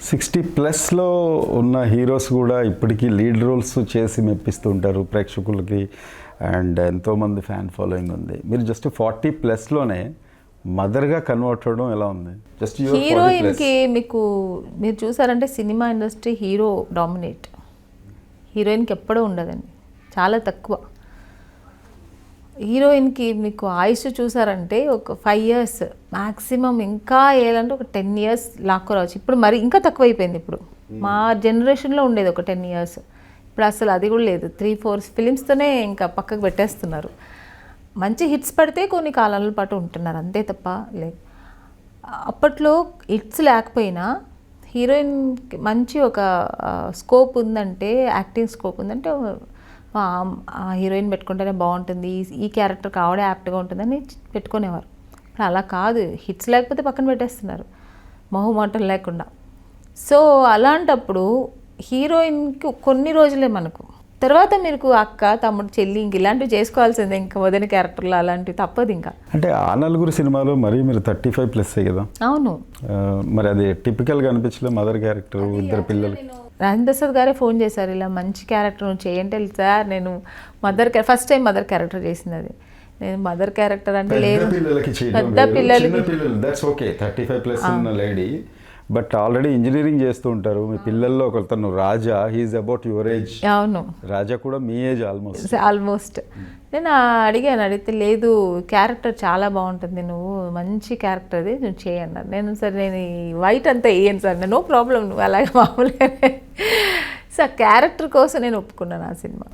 Sixty ప్లస్లో ఉన్న heroes కూడా ఇప్పటికీ లీడ్ రోల్స్ చేసి మెప్పిస్తూ ఉంటారు ప్రేక్షకులకి. అండ్ ఎంతోమంది ఫ్యాన్ ఫాలోయింగ్ ఉంది. మీరు జస్ట్ ఫార్టీ ప్లస్లోనే మదర్గా కన్వర్ట్ అవ్వడం ఎలా ఉంది? జస్ట్ హీరోయిన్కి మీకు మీరు చూసారంటే సినిమా ఇండస్ట్రీ హీరో డామినేట్. హీరోయిన్కి ఎప్పుడూ ఉండదండి. చాలా తక్కువ. హీరోయిన్కి మీకు ఆయుష్ చూసారంటే ఒక ఫైవ్ ఇయర్స్ మ్యాక్సిమం ఇంకా వేయాలంటే ఒక టెన్ ఇయర్స్ లాక్కోరావచ్చు ఇప్పుడు మరి ఇంకా తక్కువ అయిపోయింది ఇప్పుడు మా జనరేషన్లో ఉండేది ఒక టెన్ ఇయర్స్. ఇప్పుడు అసలు అది కూడా లేదు. త్రీ ఫోర్ ఫిలిమ్స్తోనే ఇంకా పక్కకు పెట్టేస్తున్నారు. మంచి హిట్స్ పడితే కొన్ని కాలాల పాటు ఉంటున్నారు అంతే తప్ప లేదు అప్పట్లో హిట్స్ లేకపోయినా హీరోయిన్ మంచి ఒక స్కోప్ ఉందంటే యాక్టింగ్ స్కోప్ ఉందంటే హీరోయిన్ పెట్టుకుంటేనే బాగుంటుంది. ఈ- క్యారెక్టర్ కావడే యాప్ట్గా ఉంటుందని పెట్టుకునేవారు. ఇప్పుడు అలా కాదు. హిట్స్ లేకపోతే పక్కన పెట్టేస్తున్నారు. మొహమాటం లేకుండా. సో అలాంటప్పుడు హీరోయిన్కి కొన్ని రోజులే మనకు. తర్వాత మీకు అక్క తమ్ముడు చెల్లి ఇంక ఇలాంటివి చేసుకోవాల్సిందే. ఇంకా వదిన క్యారెక్టర్లు అలాంటివి తప్పదు ఇంకా. అంటే ఆ నలుగురు సినిమాలో మరీ మీరు థర్టీ ఫైవ్ ప్లస్సే కదా? అవును. మరి అది టిపికల్గా అనిపించలేదు మదర్ క్యారెక్టర్ ఇద్దరు పిల్లలకి రాజేంద్ర ప్రసాద్ గారే ఫోన్ చేశారు ఇలా మంచి క్యారెక్టర్ నువ్వు చేయంటే సార్ నేను mother first time mother character చేసింది అది. నేను మదర్ క్యారెక్టర్ అంటే పెద్ద లేదు. పిల్లలకి చేయడం పెద్ద. పిల్లలకి బట్ ఆల్రెడీ ఇంజనీరింగ్ చేస్తూ ఉంటారు. మీ పిల్లల్లో ఒకతను Raja he's about your age అవును. రాజా కూడా మీ ఏజ్ ఆల్మోస్ట్ ఆల్మోస్ట్ నేను అడిగాను అడిగితే లేదు క్యారెక్టర్ చాలా బాగుంటుంది నువ్వు మంచి క్యారెక్టర్ అది నువ్వు చేయన్నారు నేను సరే నేను వైట్ అంతా వేయను సార్ నో ప్రాబ్లం నువ్వు అలాగే మామూలుగా సో క్యారెక్టర్ కోసం నేను ఒప్పుకున్నాను ఆ సినిమా.